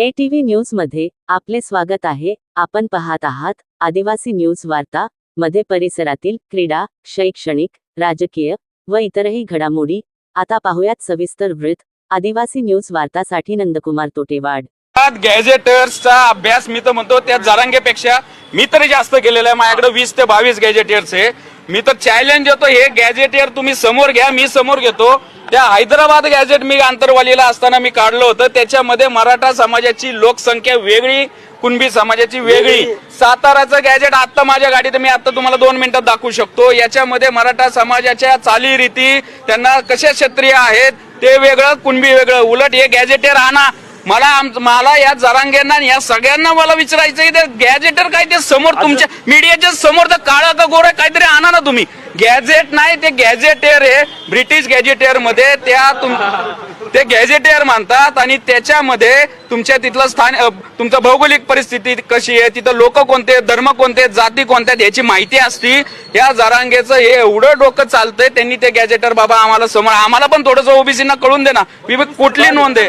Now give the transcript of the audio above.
ATV TV न्यूजमध्ये आपले स्वागत आहे. आपण पाहत आहात आदिवासी न्यूज वार्ता मध्ये परिसरातील क्रीडा शैक्षणिक राजकीय व इतरही घडामोडी. आता पाहुयात सविस्तर वृत्त. आदिवासी न्यूज वार्तासाठी नंदकुमार तोटेवाड. गॅजेटर्सचा अभ्यास मी तर म्हणतो त्या जरांगेपेक्षा मी तरी जास्त केलेला आहे. माझ्याकडे वीस ते बावीस गॅजेटर्स आहे. मी तर चॅलेंज देतो हे गॅजेटियर तुम्ही समोर घ्या मी समोर घेतो. त्या हैदराबाद गॅजेट मी आंतरवालीला असताना मी काढलं होतं. त्याच्यामध्ये मराठा समाजाची लोकसंख्या वेगळी कुणबी समाजाची वेगळी. साताराचं गॅजेट आता माझ्या गाडीत मी आता तुम्हाला दोन मिनिटात दाखवू शकतो. याच्यामध्ये मराठा समाजाच्या चालीरीती त्यांना कशा क्षत्रिय आहेत ते वेगळं कुणबी वेगळं. उलट हे गॅजेटेर आणा. मला आम- मला या जरांगेंना आणि या सगळ्यांना मला विचारायचं की ते गॅजेटर काय ते समोर तुमच्या मीडियाच्या समोर तर काळा का गोरा काहीतरी आणा ना तुम्ही. गॅजेट नाही ते गॅजेटेर आहे. ब्रिटिश गॅजेटेअरमध्ये त्या तुम ते गॅजेटेअर मानतात आणि त्याच्यामध्ये तुमच्या तिथलं स्थान तुमचं भौगोलिक परिस्थिती कशी आहे तिथं लोक कोणते धर्म कोणते जाती कोणत्या याची माहिती असती. या जरांगेचं हे एवढं डोकं चालतंय त्यांनी ते गॅजेटर बाबा आम्हाला समोर आम्हाला पण थोडंसं ओबीसीना कळून दे ना. मी कुठली नोंद आहे?